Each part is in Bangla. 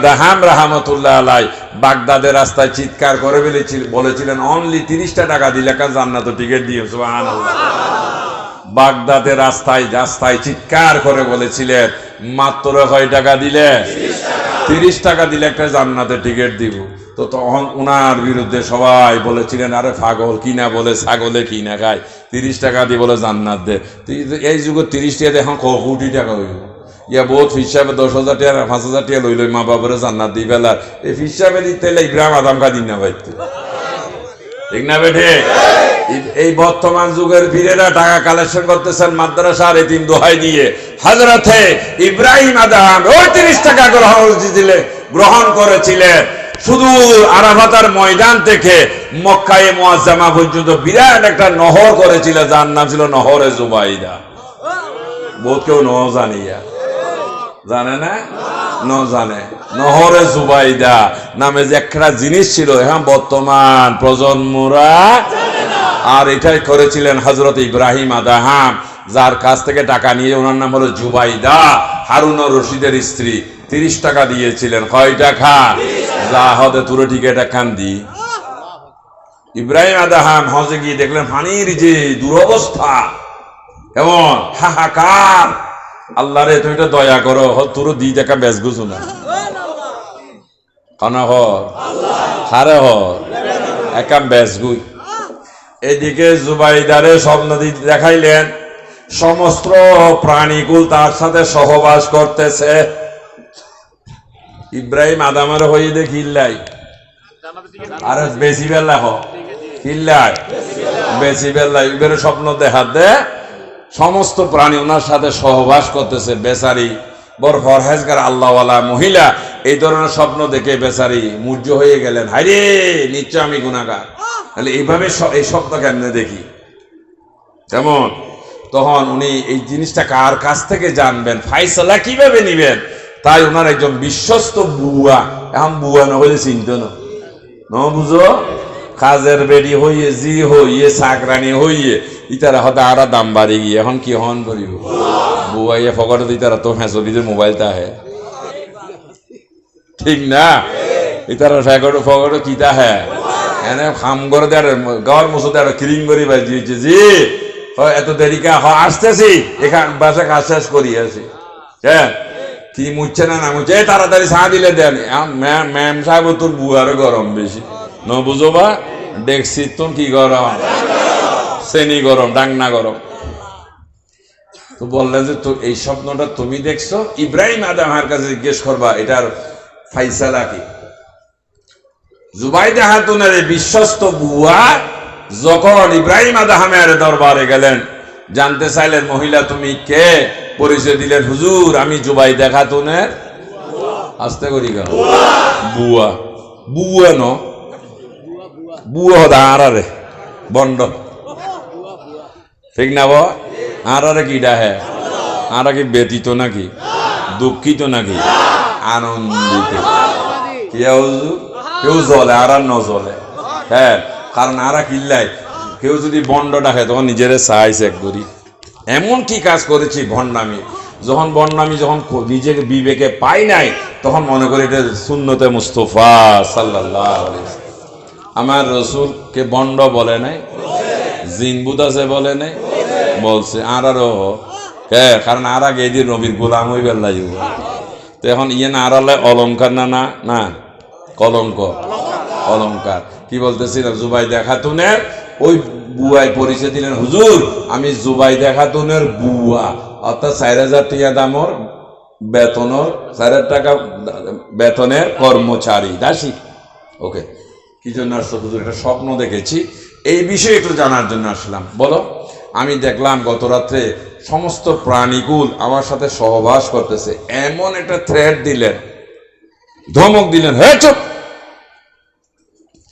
আদাহাম রাহমাতুল্লাহ আলাই বাগদাদের রাস্তায় চিৎকার করে বলেছিল বলেছিলেন অনলি তিরিশটা টাকা দিলে কাজ জান্নাত টিকিট দিয়ে সুবহানাল্লাহ। বাগদাদের রাস্তায় রাস্তায় চিৎকার করে বলেছিলেন, মাত্র কয় টাকা দিলে? তিরিশ টাকা দিলে একটা জান্নাতের টিকিট দিব। তো তখন উনার বিরুদ্ধে সবাই বলেছিলেন, আরে পাগল কিনা বলে, ছাগলে কিনা খায়? তিরিশ টাকা দিয়ে বলে জান্নাত দে। এই- যুগে তিরিশ টাকা এখন কোটি টাকা হইব ইয়া বহুত হিসাবে দশ হাজার টাকা পাঁচ হাজার টাকা লই লই মা বাবারে জান্নাত দিই বেলার এই হিসাবে দিতে ইব্রাহিম আদাম খা দিন না পাইতে ঠিক না বেঠে? এই- বর্তমান যুগের পীরেরা টাকা কালেকশন করতেছেন মাদ্রাসার এতিম দোহাই দিয়ে। হজরতে ইব্রাহিম আদাম ওই তিরিশ টাকা গ্রহণ দিলে, গ্রহণ করেছিলেন। শুধু আরাফাতার ময়দান থেকে মক্কায়ে মুআজ্জামা পর্যন্ত বিরাট একটা নহর করেছিল, যার নাম ছিল নহরে জুবাইদা। বহুত কেউ ন জানিয়া জানে না? ন জানে নহরে জুবাইদা নামে যে একটা জিনিস ছিল হ্যাঁ বর্তমান প্রজন্মরা আর এটাই করেছিলেন হজরত ইব্রাহিম আদাহাম, যার কাছ থেকে টাকা নিয়ে ওনার নাম হলো জুবাইদা। হারুন রশিদের স্ত্রী তিরিশ টাকা দিয়েছিলেন। কয় টাকা? যা হতে তুলে টিকিট একখান দি ইব্রাহিম আদাহাম হজে গিয়ে দেখলেন, পানির যে দুরবস্থা এমন হাহাকার। আল্লাহ রে তুমি দয়া করো, হ তোর দি দেখা বেশ গুছো না। কানা হর হারে হর একাম বেশ গুই। এদিকে জুবাইদারে স্বপ্ন দি- দেখাইলেন, সমস্ত প্রাণীকুল তার সাথে সহবাস করতেছে। ইব্রাহিম আদামের হয়ে দেখিল্লাই আর বেশি বেলা হ কিল্লাই বেশি বেলা, ইবের স্বপ্ন দেখা দে। সমস্ত প্রাণী ওনার সাথে সহবাস করতেছে, বেচারি, বড় ফরহেজগার আল্লাহওয়ালা মহিলা, এই ধরনের স্বপ্ন দেখে বেচারি মূর্য হয়ে গেলেন। হাইরে নিশ্চয় আমি গুণাগার তাহলে এইভাবে এই স্বপ্ন কেমনে দেখি? কেমন তখন উনি এই জিনিসটা কার কাছ থেকে জানবেন? ফাইসলা কীভাবে নিবেন? তাই ওনার একজন বিশ্বস্ত বুয়া। এখন বুয়া না হলে চিন্ত না। ন বুঝো? কাজের বেডি হইয়ে, জি হইয়ে চাকরানি হইয়ে ইতারা হতে আরা দাম বাড়ি গিয়ে, এখন কি হন করিব? বুয়াইয়ে ফকটে ইতারা তো ফেঁসলিদের মোবাইলটা হে ঠিক না? ইতারা ফেকট ফকট কিতা হে এনে খাম করে দেয় গাওয়ার মুসো দেয় ক্রিম করি বাজি জি এত দেরিকা হ আসতেছি। এখান বাসা কাজ শেষ করি আছি। হ্যাঁ কি মুচ্ছে না না মুচ্ছে তাড়াতাড়ি চা দিলে দেন ম্যাম ম্যাম সাহেব তোর বুয়ার গরম বেশি ন বুঝো বা দেখছি তো কি গরম শ্রেণি গরম, ডাংনা গরম। তো বললেন যে তো এই স্বপ্নটা তুমি দেখছ, ইব্রাহিম আদামের কাছে জিজ্ঞেস করবা, এটার ফাইসালা কি? জুবাইদা হাতুনের এই বিশ্বস্ত বুয়া যখন ইব্রাহিম আদাহামের দরবারে গেলেন, জানতে চাইলেন, মহিলা, তুমি কে? পরিচয় দিলেন, হুজুর, আমি জুবাইদা খাতুনের আস্তে করি কেন? বুয়া। বুয়া ন? বুয়া হদা বন্ড। ঠিক না বো আরারে কি ডাহে? আরা কি ব্যতীত নাকি? দুঃখিত নাকি? আনন্দিত। কেউ কেউ জ্বলে আর আর ন জ্বলে হ্যাঁ কারণ আরা কিল্লাই। কেউ যদি বন্ড ডাকে, তখন নিজেরে সাই চেক করি। এমন কি কাজ করেছি ভণ্ডামি যখন বন্ডামি যখন নিজেকে বিবেকে পাই নাই, তখন মনে করি এটা সুন্নতে মুস্তফা সাল্লাহ আমার রসুলকে বন্ড বলে নাই। জিনবুদ আছে বলে নাই? বলছে, আর আরও হ্যাঁ কারণ আর আগে এই দিন নবীর গোলাম হয়ে গেল তো এখন ইয়ে না আড়ালে অলঙ্কার না না না? কলঙ্ক। অলঙ্কার কি বলতেছিলাম জুবাই দেখাতুনের ওই বুয়াই পরিচয় দিলেন। হুজুর, আমি জুবাই দেখাতুনের বুয়া। অর্থাৎ চার হাজার টাকা দামর বেতনের, চার হাজার টাকা বেতনের কর্মচারী। দাসী। ওকে। কি জন্য আসছো হুজুর? একটা স্বপ্ন দেখেছি। এই বিষয়ে একটু জানার জন্য আসলাম। বলো, আমি দেখলাম গত রাত্রে সমস্ত প্রাণীকুল আমার সাথে সহবাস করতেছে। এমন একটা থ্রেট দিলেন। ধমক দিলেন, হে চুপ!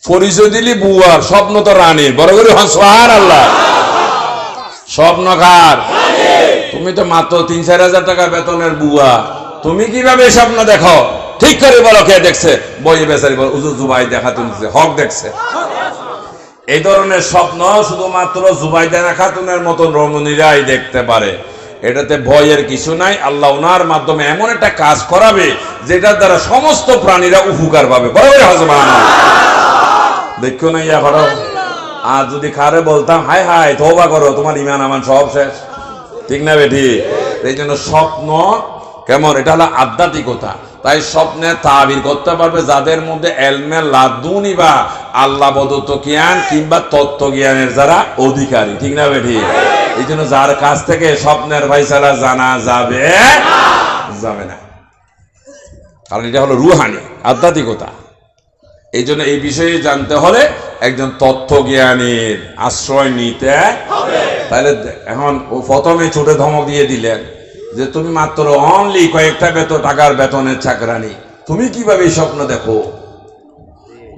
পরিচয় দিলি বুয়ার স্বপ্ন তো রানীর। বড় করে আল্লাহ স্বপ্ন কার? তুমি তো মাত্র তিন চার হাজার টাকা বেতনের বুয়া। তুমি কীভাবে স্বপ্ন দেখো? ঠিক করে বলো, কে দেখছে? বই বেচারি উজু জুবাই দেখা তুমি হক দেখছে। এই ধরনের স্বপ্ন শুধুমাত্র জুবাইদানা খাতুনের মতন রমণীরাই দেখতে পারে। এটাতে ভয়ের কিছু নাই, আল্লাহ ওনার মাধ্যমে এমন একটা কাজ করাবে, যেটার দ্বারা সমস্ত প্রাণীরা উপকার পাবে। বরাবর হজমান দেখো না ইয়া করো আর যদি খারে বলতাম হাই হাই তৌবা করো, তোমার ইমান আমান সব শেষ। ঠিক না বেঠি এই জন্য স্বপ্ন কেমন? এটা হলো আধ্যাত্মিকতা। তাই স্বপ্নে তাবির করতে পারবে যাদের মধ্যে এলমে লাদুনি বা আল্লাহ বদত্ত জ্ঞান কিংবা তত্ত্ব জ্ঞানের যারা অধিকারী। ঠিক না বেঠি? এই জন্য যার কাছ থেকে স্বপ্নের ফাইসালা জানা যাবে যাবে না। কারণ এটা হলো রুহানি, আধ্যাত্মিকতা। এই জন্য এই বিষয়ে জানতে হলে একজন তত্ত্বজ্ঞানীর আশ্রয় নিতে তাহলে এখন ও প্রথমে ছোটে ধমক দিয়ে দিলেন। যে তুমি মাত্র অনলি কয়েকটা বেতন টাকার বেতনের চাকরানি তুমি কীভাবে স্বপ্ন দেখো?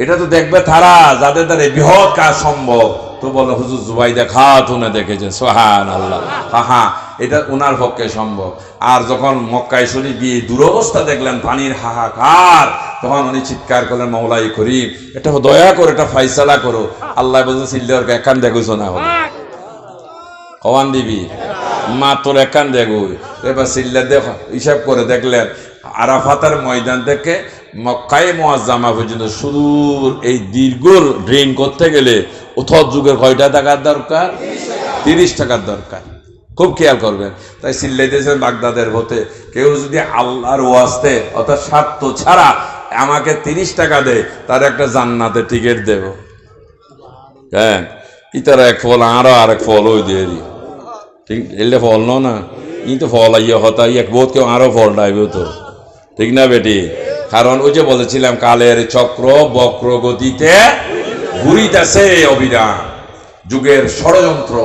এটা তো দেখবে তারা, যাদের দ্বারা বৃহৎ কাজ সম্ভব। তো বলো, হুজুর জুবাইদা খাতুনে দেখেছে সোহান আল্লাহ হা, এটা ওনার পক্ষে সম্ভব। আর যখন মক্কায় শরীফ গিয়ে দুরবস্থা দেখলেন, পানির হাহাকার, তখন উনি চিৎকার করলেন মৌলাই করিম, এটা দয়া করে, এটা ফাইসালা করো। আল্লাহ বলছে সিল্লার একান দেখুছো না হলো কওয়ান দিবি? মাত্র একান দেখো এবার সিল্লা দেখ, হিসাব করে দেখলেন, আরাফাতার ময়দান থেকে মক্কায় মোয়াজ্জামা পর্যন্ত সুদূর এই দীর্ঘ ড্রেন করতে গেলে উথর যুগের কয়টা টাকার দরকার? তিরিশ টাকার দরকার। খুব খেয়াল করবেন। তাই সিল্লাইতেছেন বাগদাদের হতে কেউ যদি আল্লাহর ওয়াস্তে, অর্থাৎ স্বার্থ ছাড়া আমাকে তিরিশ টাকা দেয় তার একটা জান্নাতে টিকিট দেব। হ্যাঁ ইতার এক ফল, আরও আরেক ফল ওই দিয়ে দিই ঠিক? এলে ফল ন না? ই তো ফল আইয়া হতা এক বোধ কেউ আরও ফল ডাইবে তো। ঠিক না বেটি? কারণ ওই যে বলেছিলাম, কালের চক্র, বক্র গতিতে ঘুরিতেছে অবিরাম যুগের ষড়যন্ত্র।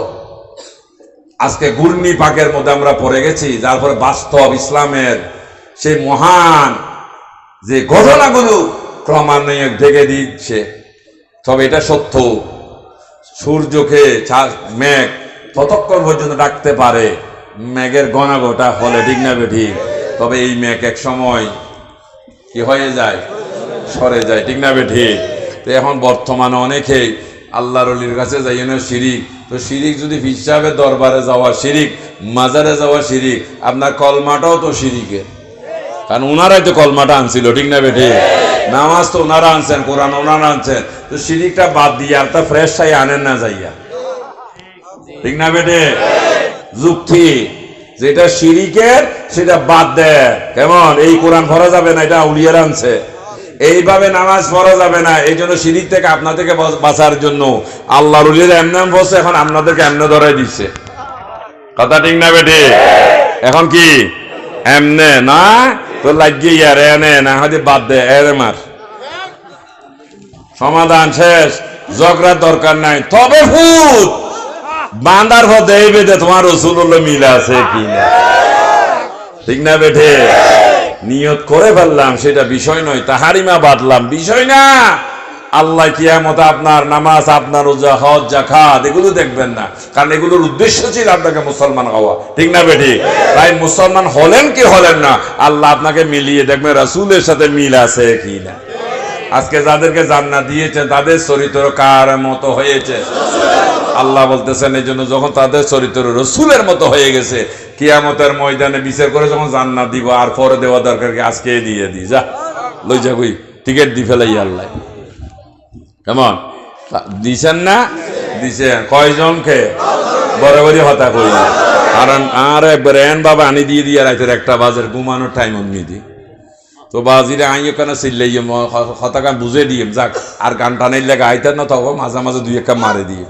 আজকে ঘূর্ণি পাকের মধ্যে আমরা পড়ে গেছি, যার পরে বাস্তব ইসলামের সেই মহান যে ঘটনাগুলো ক্রমান্বয়ে ঢেকে দিচ্ছে। তবে এটা সত্য। সূর্যকে মেঘ ততক্ষণ পর্যন্ত ডাকতে পারে। মেঘের গণাগোটা ফলে ঠিক না বেঠিক তবে এই মেঘ এক সময় কি হয়ে যায়? সরে যায়, ঠিক না বেঠিক তো এখন বর্তমানে অনেকেই আল্লাহর অলির কাছে যাই না শিরিক। তো শিরিক যদি হিসাবে দরবারে যাওয়া শিরিক, মাজারে যাওয়া শিরিক, আপনার কলমাটাও তো শিরিকের। কারণ ওনারাই তো কলমাটা আনছিল, ঠিক না বেঠে নামাজ তো ওনারা আনছেন, কোরআন ওনারা আনছেন। তো শিরিকটা বাদ দিয়ে আর তা ফ্রেশ আনেন না যাইয়া। ঠিক না বেটে? যুক্তি। যেটা শিরিকের, সেটা বাদ দেয় কেমন? এই কোরআন পড়া যাবে না, এটা উলিয়ার আনছে এইভাবে নামাজ পড়া যাবে না, এই জন্য শিরিক থেকে আপনার থেকে বাঁচার জন্য। আল্লাহ রুলির এমন বসে এখন আপনাদেরকে এমনে ধরাই দিচ্ছে। কথা ঠিক না বেটে? এখন কি? এমনে, না? তো লাগিয়ে ইয়ার এনে, না হয়তো বাদ দে এরে মার। সমাধান শেষ ঝগড়ার দরকার নাই। তবে ভূত! বান্দার পর দেবে যে তোমার রসুল মিল আছে কি না ঠিক না বেঠে? নিয়ত করে ফেললাম, সেটা বিষয় নয় তাহারিমা বাঁধলাম বিষয় না! আল্লাহ কিয়ামত আপনার নামাজ, আপনার রোজা, হজ জাকাত এগুলো দেখবেন না। কারণ এগুলোর উদ্দেশ্য ছিল আপনাকে মুসলমান হওয়া। ঠিক না বেঠি? তাই মুসলমান হলেন কি হলেন না, আল্লাহ আপনাকে মিলিয়ে দেখবেন রাসূলের সাথে মিল আছে কি না আজকে যাদেরকে জান্নাত দিয়েছে, তাদের চরিত্র কার মতো হয়েছে? আল্লাহ বলতেছেন, এই জন্য যখন তাদের চরিত্র রসুলের মতো হয়ে গেছে, কিয়ামতের ময়দানে বিচার করে যখন জান্নাত দিব, আর পরে দেওয়া দরকার কি আজকে দিয়ে দি, যা। লই যা কই, টিকিট দি ফেলাই আল্লাহ। কেমন? দিছেন না? দিছেন। কয়জনকে? বরাবরই হতা করি। কারণ আর একবার বাবা, আনি দিয়ে দিয়ে রাখতে একটা বাজার ঘুমানোর টাইম অমনি দি। তো বাজিরে আই ওখানে চিল্লাই হতাকান বুঝে দিয়ে যাক। আর গান টানাই লেগে আইতেন না তখন মাঝে মাঝে দুই একটা মারে দিয়ে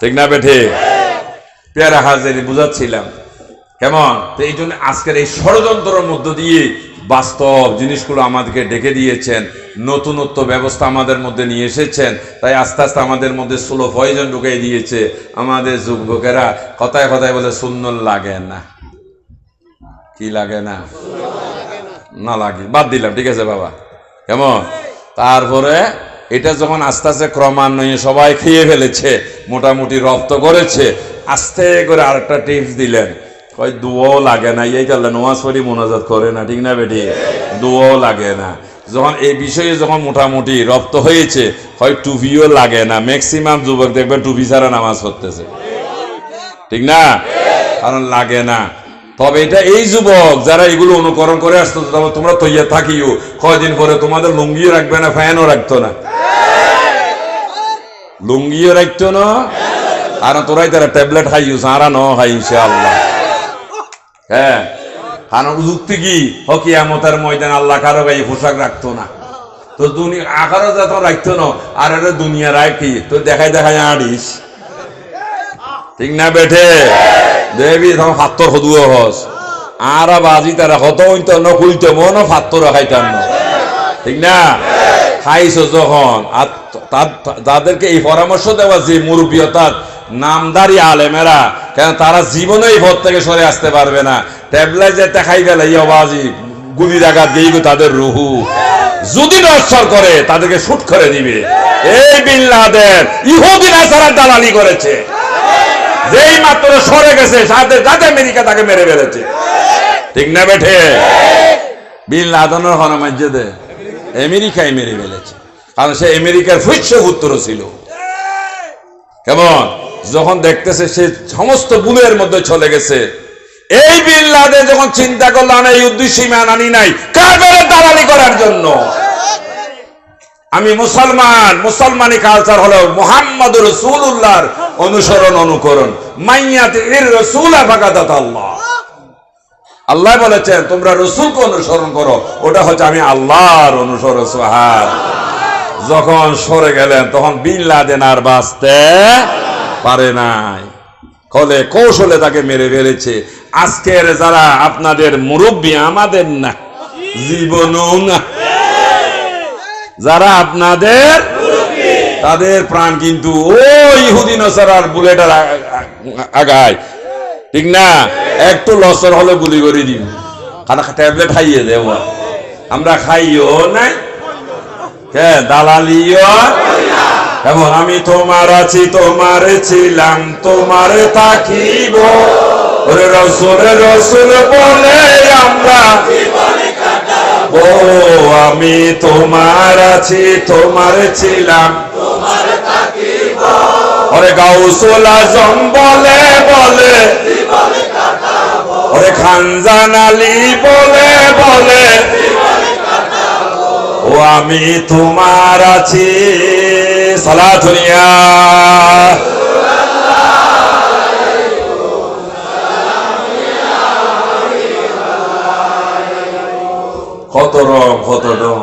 ঠিক না বেঠে? পেয়ারা হাজারি, বুঝাচ্ছিলাম। কেমন? তো এই জন্য আজকের এই ষড়যন্ত্রের মধ্য দিয়ে বাস্তব জিনিসগুলো আমাদেরকে ডেকে দিয়েছেন, নতুনত্ব ব্যবস্থা আমাদের মধ্যে নিয়ে এসেছেন, তাই আস্তে আস্তে আমাদের মধ্যে স্লো পয়জন ঢুকিয়ে দিয়েছে। আমাদের যুবকেরা কথায় কথায় বলে সুন্দর লাগে না। কি লাগে না? না লাগে, বাদ দিলাম, ঠিক আছে বাবা। কেমন? তারপরে এটা যখন আস্তে আস্তে ক্রমান্বয়ে সবাই খেয়ে ফেলেছে, মোটামুটি রপ্ত করেছে, আস্তে করে আরেকটা টিপস দিলেন। কয়, দুয়াও লাগে না। এই কারণে নোয়াজ পড়ি মোনাজাত করে না, ঠিক না বেটি? দুয়াও লাগে না। যখন এই বিষয়ে যখন মোটামুটি রপ্ত হয়েছে, হয় টুপিও লাগে না। ম্যাক্সিমাম যুবক দেখবেন টুপি ছাড়া নামাজ পড়তেছে। ঠিক না? কারণ লাগে না। তবে এটা এই যুবক যারা এগুলো অনুকরণ করে আসতো তবে তোমরা তৈয়া থাকিও। কয়দিন পরে তোমাদের লুঙ্গিও রাখবে না, ফ্যানও রাখতো না? লুঙ্গিও রাখতো না? আর তোরাই তারা ট্যাবলেট খাইও সারা ন খাই ইনশাআল্লাহ। হ্যাঁ? কারণ যুক্তি কি? হকি আমতার ময়দান আল্লাহ কারও গায়ে পোশাক রাখতো না। তো দুনিয়া আকারও যত রাখতো না, আর এটা দুনিয়া রাখি তো দেখাই দেখাই, আড়িস। ঠিক না বেঠে? দেবি তখন ফাত্তর হদুও হস। আর বাজি তারা হত হইতো ন খুলতে মন ফাত্তর খাইতাম না। ঠিক না? খাইছো যখন। আর তাদেরকে এই পরামর্শ দেওয়া যে মুরব্বী অর্থাৎ নামদারি আলেমেরা, কেন তারা জীবনে এই পথ থেকে সরে আসতে পারবে না। ট্যাবলেট যেতে খাই গেলে এই অবাজি গুলি আঘাত গো তাদের রুহু। যদি নশ্বর করে, তাদেরকে শুট করে দিবে। এই বিল্লাদের ইহুদিন আসারার দালালি করেছে যেই মাত্র সরে গেছে, সাথে যাতে আমেরিকা তাকে মেরে ফেলেছে। ঠিক না বেঠে? বিল লাদানোর হরমাজ্যদে আমেরিকায় মেরে ফেলেছে। কারণ সে আমেরিকার ফুচ্ছ উত্তর ছিল। কেমন? যখন দেখতেছে সে সমস্ত বুলের মধ্যে চলে গেছে। এই বিল্লাদে যখন চিন্তা করল না এই উদ্দেশ্যে ইমান আনি নাই। কাবের দালালি করার জন্য? আমি মুসলমান, মুসলমানি কালচার হলো মোহাম্মদ রসুল্লাহর অনুসরণ, অনুকরণ। আল্লাহ। বলেছেন, তোমরা রসুলকে অনুসরণ করো। ওটা হচ্ছে আমি আল্লাহর অনুসরণ সোহার যখন সরে গেলেন, তখন বিন লাদেন আর বাঁচতে পারে নাই। কলে কৌশলে তাকে মেরে ফেলেছে। আজকের যারা আপনাদের মুরব্বী, আমাদের না। জীবনও না। যারা আপনাদের তাদের প্রাণ কিন্তু ওই আ- আগায়। ঠিক না? একটু লসর হলে গুলি করে দিব। ট্যাবলেট খাইয়ে দেব আমরা খাইও নাই। কে? দালালিও? এবং আমি তোমার আছি, তোমার ছিলাম, তোমার থাকিব। ওরে রসুল রসুল বলে আমরা ও আমি তোমার আছি, তোমার ছিলাম। ওরে গাউসুল জম বলে বলে, ওরে খানজান আলী বলে বলে, ও আমি তোমার আছি। সালাতুনিয়া কত রং কত রং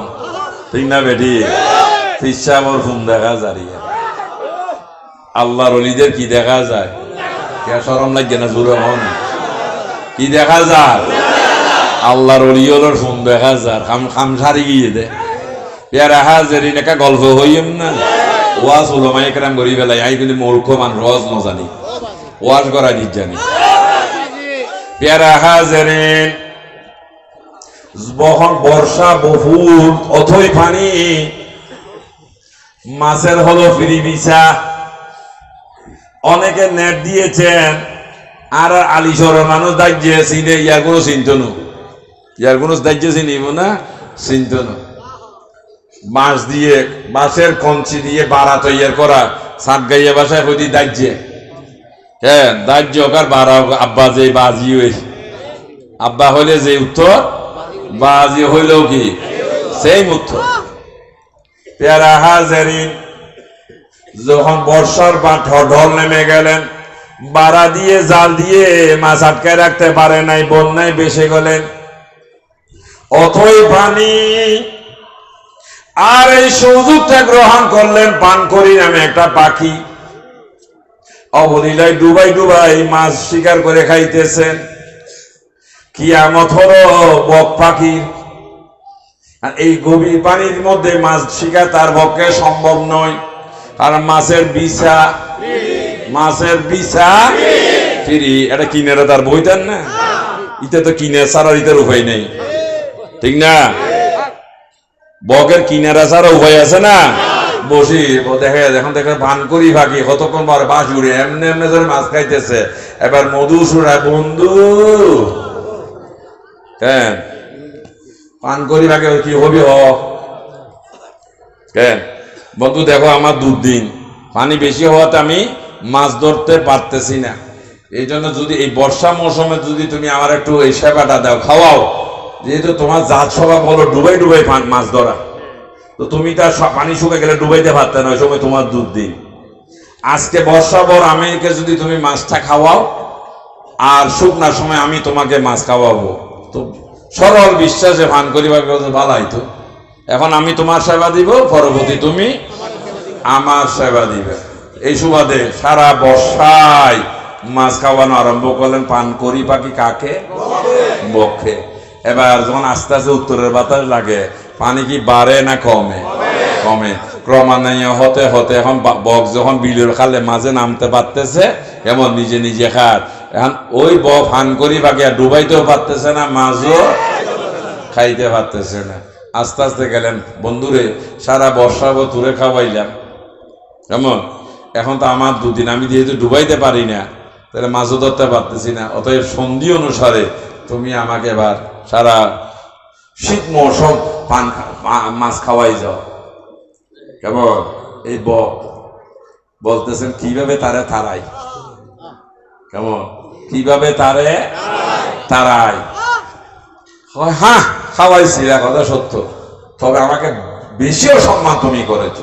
ঠিক না বেটি? পিসাবর ফুম দেখা যায় আল্লাহর অলিদের কি দেখা যায়? কে সরম লাগে না জোরে হন? কি দেখা যায়? আল্লাহর অলিয়লের ফোন দেখা যায়। খাম খাম সারি গিয়ে দে। পেয়ারা হাজারি নাকা গল্প হইম না। ওয়াজ উলমা একরাম করি বেলাই আই কিন্তু মূর্খ মানুষ, ওয়াজ নজানি ওয়াজ করা নিজ জানি পেয়ারা হাজারিন বর্ষা বহুল অথই পানি। মাছের হলো ফ্রি বিছা অনেকে নেট দিয়েছেন, আর আলিশর মানুষ দাহ্য চিনে, ইয়ার কোনো চিন্তনু ইয়ার কোনো দাহ্য চিনিব না চিন্তনু বাঁশ দিয়ে বাঁশের কঞ্চি দিয়ে বাড়া তৈয়ার করা, সাত গাইয়া বাসায় হইতে দাহ্যে। হ্যাঁ দাহ্য কার বাড়া আব্বা যে বাজি হয়েছে আব্বা হলে যে উত্তর বাজি হইলেও কি? সেই উত্তর। পেয়ারা হাজারিন যখন বর্ষার বা ঢল নেমে গেলেন, বাড়া দিয়ে জাল দিয়ে মাছ আটকায় রাখতে পারে নাই, বন্যায় বেসে গেলেন। অথই পানি আর এই সুযোগটা গ্রহণ করলেন পান করি নামে একটা পাখি। অবলীলায় ডুবাই ডুবাই মাছ শিকার করে খাইতেছেন। কিয়ামত হলো বক পাখি। আর এই গভীর পানির মধ্যে মাছ শিকার তার পক্ষে সম্ভব নয়। কারণ মাছের বিছা মাছের বিছা ফিরি। এটা কিনেরা তার বই দেন না। ইতে তো কিনে ছাড়া ইতের উপায় নেই। ঠিক না? বকের কিনারা ছাড়া উপায় আছে না? বসি দেখে এখন দেখে ভান করি ভাগি, কতক্ষণ বার বাস উড়ে, এমনি এমনি ধরে মাছ খাইতেছে। এবার মধু সুরা বন্ধু। হ্যাঁ। পান করি ভাগে কি হবি? হ। কেন বন্ধু, দেখো আমার দুধ দিন পানি বেশি হওয়াতে আমি মাছ ধরতে পারতেছি না। এই জন্য যদি এই বর্ষা মৌসুমে যদি তুমি আমার একটু এই সেবাটা দাও, খাওয়াও। যেহেতু তোমার জাত স্বভাব হলো ডুবাই ডুবাই মাছ ধরা। তো তুমি তার পানি শুকে গেলে ডুবাইতে পারতে না, ওই সময় তোমার দুধ দিন আজকে বর্ষা ভর আমেরিকা যদি তুমি মাছটা খাওয়াও, আর শুকনার সময় আমি তোমাকে মাছ খাওয়াবো। তো সরল বিশ্বাসে ফান করি ভাবে ভালাই তো এখন আমি তোমার সেবা দিব, পরবর্তী তুমি আমার সেবা দিবে। এই সুবাদে সারা বর্ষায় মাছ খাওয়ানো আরম্ভ করলেন, পান করি পাখি কাকে? বক্ষে। এবার যখন আস্তে আস্তে উত্তরের বাতাস লাগে, পানি কি বাড়ে না কমে? কমে। ক্রমান্বয়ে হতে হতে এখন বক যখন বিলের খালে মাঝে নামতে পারতেছে এমন নিজে নিজে খার এখন ওই ব ফান করি বাকি আর ডুবাইতেও পারতেছে না, মাছও খাইতে পারতেছে না। আস্তে আস্তে গেলেন, বন্ধুরে, সারা বর্ষা তুরে খাওয়াইলাম। কেমন? এখন তো আমার দুদিন আমি যেহেতু ডুবাইতে পারি না, তাহলে মাছও ধরতে পারতেছি না। অতএব সন্ধি অনুসারে তুমি আমাকে এবার সারা শীত মৌসুম পান মাছ খাওয়াই যাও। কেমন? এই বক বলতেছেন, কীভাবে তারা তারাই কেমন? কীভাবে তারে? তারাই হ্যাঁ খাওয়াইছি কথা সত্য। তবে আমাকে বেশি অসম্মান তুমি করেছ।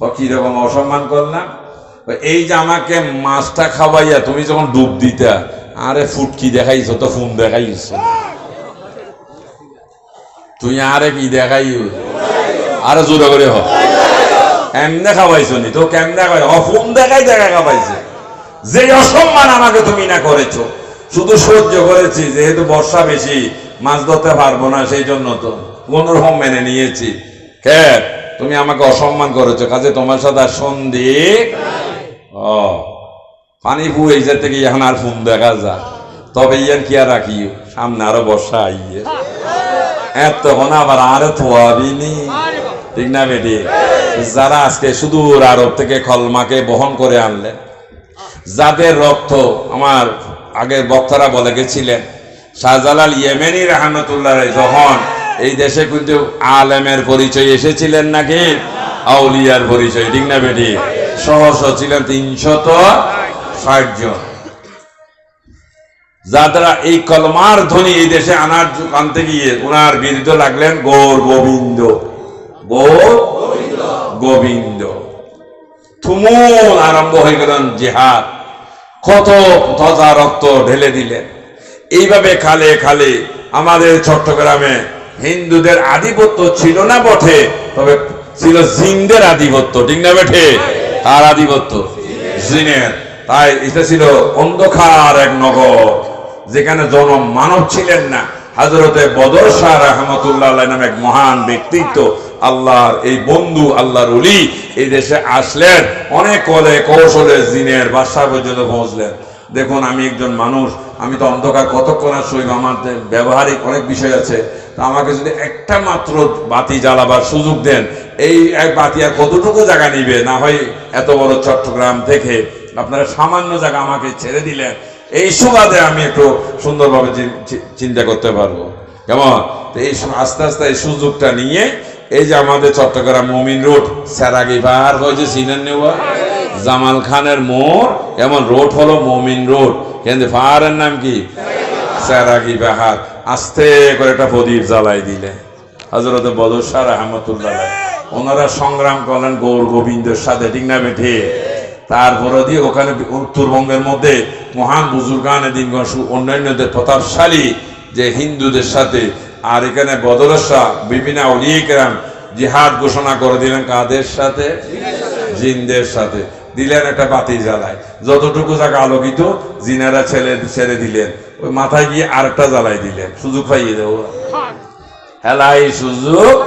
বা কীরকম অসম্মান করলাম এই যে আমাকে মাছটা খাওয়াইয়া তুমি যখন ডুব দিতা, আরে ফুটকি দেখাইছো তো, ফোন দেখাইছো। তুই আরে কি দেখাই আরে জোরে করে হ। এমনে খাওয়াইছো নি? তো কেমনে খাওয়াই? ফোন দেখাই দেখা খাওয়াইছে। যে অসম্মান আমাকে তুমি না করেছ, শুধু সহ্য করেছি, যেহেতু বর্ষা বেশি, মাছ ধরতে পারব না, সেই জন্য তো কোনরকম মেনে নিয়েছি। কে তুমি আমাকে অসম্মান করেছ, কাজে তোমার সাথে আর সন্ধি ও, পানি ফু এই থেকে এখন আর ফোন দেখা যা তবে ইয়ার কি আর রাখি সামনে আরও বর্ষা আইয়ে। এত তখন আবার আরও থোয়াবিনি ঠিক না বেটি? যারা আজকে সুদূর আরব থেকে খলমাকে বহন করে আনলেন যাদের রক্ত আমার আগের বক্তারা বলে গেছিলেন, শাহজালাল ইয়েমেনি রহমতুল্লাহ যখন এই দেশে কিন্তু আলেমের পরিচয় এসেছিলেন নাকি? আউলিয়ার পরিচয়, ঠিক না বেটি? সহস্র ছিলেন তিনশত ষাট জন। যারা এই কলমার ধ্বনি এই দেশে আনার আনতে গিয়ে ওনার বিরুদ্ধে লাগলেন গৌর গোবিন্দ। গৌর গোবিন্দ। তুমুল আরম্ভ হয়ে গেলেন জেহাদ। কত তথা রক্ত ঢেলে দিলেন এইভাবে খালে খালে আমাদের চট্টগ্রামে হিন্দুদের আধিপত্য ছিল না বটে, তবে ছিল জিনদের আধিপত্য, ঠিক না বেঠে আর আধিপত্য? জিনের। তাই এটা ছিল অন্ধকার এক নগর, যেখানে জন মানব ছিলেন না। হাজরতে বদর শাহ রহমতুল্লাহ নামে এক মহান ব্যক্তিত্ব আল্লাহর এই বন্ধু, আল্লাহর উলি এই দেশে আসলেন। অনেক কলে কৌশলে জিনের বাসা পর্যন্ত পৌঁছলেন। দেখুন, আমি একজন মানুষ, আমি তো অন্ধকার কতক্ষণ আর সইব আমার ব্যবহারিক অনেক বিষয় আছে। তা আমাকে যদি একটা মাত্র বাতি জ্বালাবার সুযোগ দেন, এই এক বাতি আর কতটুকু জায়গা নিবে? না হয় এত বড় চট্টগ্রাম থেকে আপনারা সামান্য জায়গা আমাকে ছেড়ে দিলেন। এই সুবাদে আমি একটু সুন্দরভাবে চিন্তা করতে পারব। কেমন? তো এই আস্তে আস্তে এই সুযোগটা নিয়ে এই যে আমাদের চট্টগ্রাম মমিন রোড স্যারাগি পাহাড় হয়েছে সিনেন নেওয়া। জামাল খানের মোড়, এমন রোড হলো মমিন রোড। কিন্তু পাহাড়ের নাম কি? স্যারাগি পাহাড় আস্তে করে একটা প্রদীপ জ্বালাই দিলেন হজরত বদরশাহ রহমতুল্লাহ ওনারা সংগ্রাম করলেন গৌর গোবিন্দের সাথে, ঠিক না বেঠে? তারপরে দিয়ে ওখানে উত্তরবঙ্গের মধ্যে মহান বুজুর্গান দিনগণ অন্যান্যদের প্রতাপশালী যে হিন্দুদের সাথে আর এখানে বদরসা বিভিন্ন অলিয়েকেরাম জিহাদ ঘোষণা করে দিলেন কাদের সাথে? জিনদের সাথে। দিলেন একটা বাতি জ্বালায়। যতটুকু জায়গা আলোকিত, জিনারা ছেলে ছেড়ে দিলেন। ওই মাথায় গিয়ে আরেকটা জ্বালাই দিলেন। সুযোগ পাইয়ে দেবো। হেলাই সুযোগ।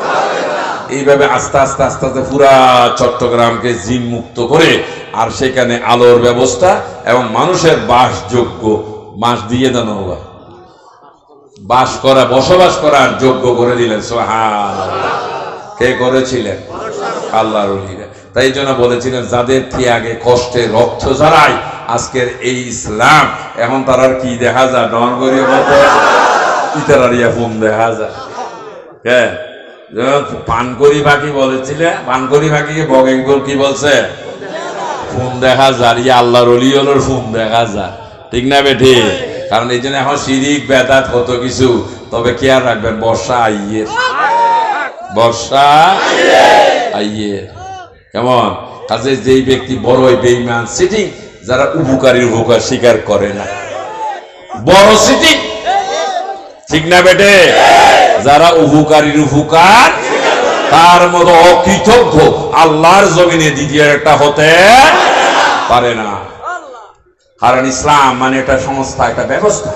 এইভাবে আস্তে আস্তে আস্তে আস্তে পুরা চট্টগ্রামকে জিন মুক্ত করে আর সেখানে আলোর ব্যবস্থা এবং মানুষের বাসযোগ্য। বাস দিয়ে দেন ওরা। বাস করা, বসবাস করার যোগ্য করে দিলেন সোহান কে করেছিলেন? আল্লাহর ওলিরা। তাই জন্য বলেছিলেন, যাদের ত্যাগে কষ্টে রক্ত ঝরায় আজকের এই ইসলাম, এখন তার আর কি দেখা যায়? ডন ইতারারিয়া ফোন দেখা যায়। হ্যাঁ পানকরি বাকি বলেছিলে? পানকরি বাকিকে বগেঙ্গল কি? বলছে? ফোন দেখা যায়। আল্লাহর অলি ফোন দেখা যায়। ঠিক না বেঠি কারণ এই জন্য এখন শিরিক, বেদাত, কত কিছু। তবে কে আর রাখবেন, বর্ষা, আইয়ের। বর্ষা, আইয়ের। কেমন? কাজে যেই ব্যক্তি বড়ই বেইমান সিটিং যারা উপকারীর উপকার স্বীকার করে না। বড় সিটিং ঠিক না বেটে? যারা উপকারীর উপকার, তার মতো অকৃতজ্ঞ, আল্লাহর জমিনে দ্বিতীয় একটা হতে পারে না। কারণ ইসলাম মানে একটা সংস্থা, একটা ব্যবস্থা।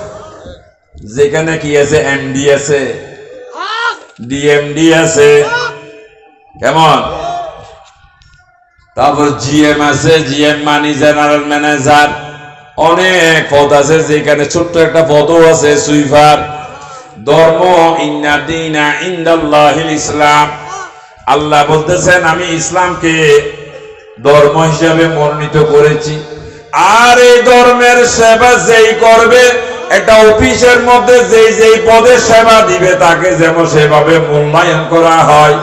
যেখানে কি আছে? এমডি আছে। ডিএমডি আছে। কেমন? তারপর জিএম আছে। জিএম মানি জেনারেল ম্যানেজার অনেক পদ আছে, যেখানে ছোট্ট একটা পদও আছে সুইফার ধর্ম ইন্নাদিনা ইন্দাল্লাহিল ইসলাম। আল্লাহ বলতেছেন, আমি ইসলামকে ধর্ম হিসাবে মনোনীত করেছি। আর এই ধর্মের সেবা যেই করবে, একটা অফিসের মধ্যে যেই যেই পদে সেবা দিবে, তাকে যেমন সেভাবে মূল্যায়ন করা হয়।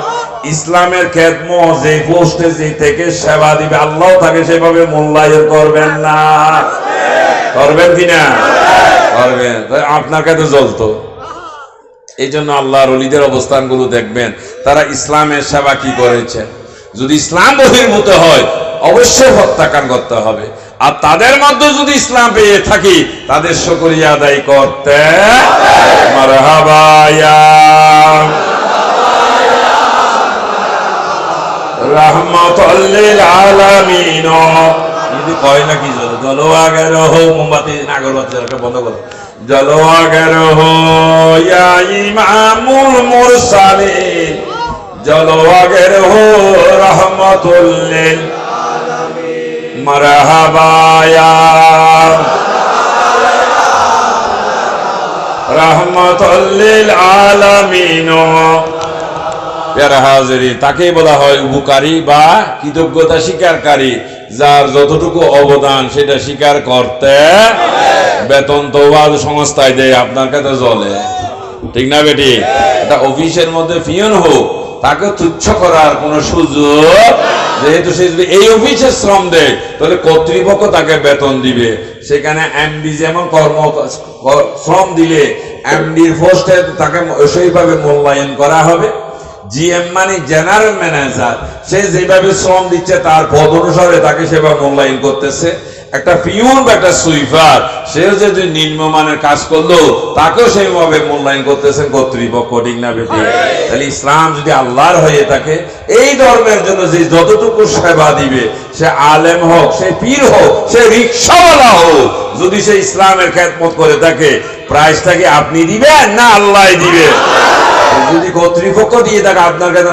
ইসলামের খেদম যে পোস্টে যে থেকে সেবা দিবে, আল্লাহ তাকে সেভাবে মূল্যায়ন করবেন না। করবেন কিনা করবেন। আপনার কাছে জ্বলতো। এই জন্য আল্লাহর অলিদের অবস্থানগুলো দেখবেন। তারা ইসলামের সেবা কি করেছে? যদি ইসলাম বহির্ভূত হয়, অবশ্যই হত্যাকাণ্ড করতে হবে। আর তাদের মধ্যে যদি ইসলাম পেয়ে থাকি তাদের সকরিয়া আদায় করতে রহমতুল্লিল আলামিন। যদি কয় না কি জল জলো আগের হো মোমবাতি আগরবাতি জ্বালাটা বন্ধ করো। জলো আগের হো ইয়া ইমামুল মুরসালিন। জলো আগের হো রহমতুল্লিল মারহাবায়া। রহমতুল্লিল আলামিন। হাজিরি, তাকেই বলা হয় উপকারী বা কৃতজ্ঞতা স্বীকারকারী, যার যতটুকু অবদান সেটা স্বীকার করতে বেতন তো সংস্থায় দেয়, আপনার কাছে জলে ঠিক না বেটি? এটা অফিসের মধ্যে ফিয়ন হোক, তাকে তুচ্ছ করার কোনো সুযোগ যেহেতু সে যদি এই অফিসে শ্রম দেয়, তাহলে কর্তৃপক্ষ তাকে বেতন দিবে। সেখানে এমডি যেমন কর্ম শ্রম দিলে এমডির পোস্টে তাকে সেইভাবে মূল্যায়ন করা হবে। জিএম মানে জেনারেল ম্যানেজার সে যেভাবে শ্রম দিচ্ছে, তার পদ অনুসারে তাকে সেভাবে মূল্যায়ন করতেছে। একটা পিউন বা একটা সুইপার সেও যদি নিম্নমানের কাজ করল তাকেও সেইভাবে মূল্যায়ন করতেছেন কর্তৃপক্ষ ঠিক না বেটি? তাহলে ইসলাম যদি আল্লাহর হয়ে থাকে এই ধর্মের জন্য যে যতটুকু সেবা দিবে সে আলেম হোক সে পীর হোক সে রিক্সাওয়ালা হোক যদি সে ইসলামের খ্যাতমত করে থাকে প্রাইসটাকে আপনি দিবেন না আল্লাহ দিবে? যদি কর্তৃপক্ষ দিয়ে থাকে আপনার কাছে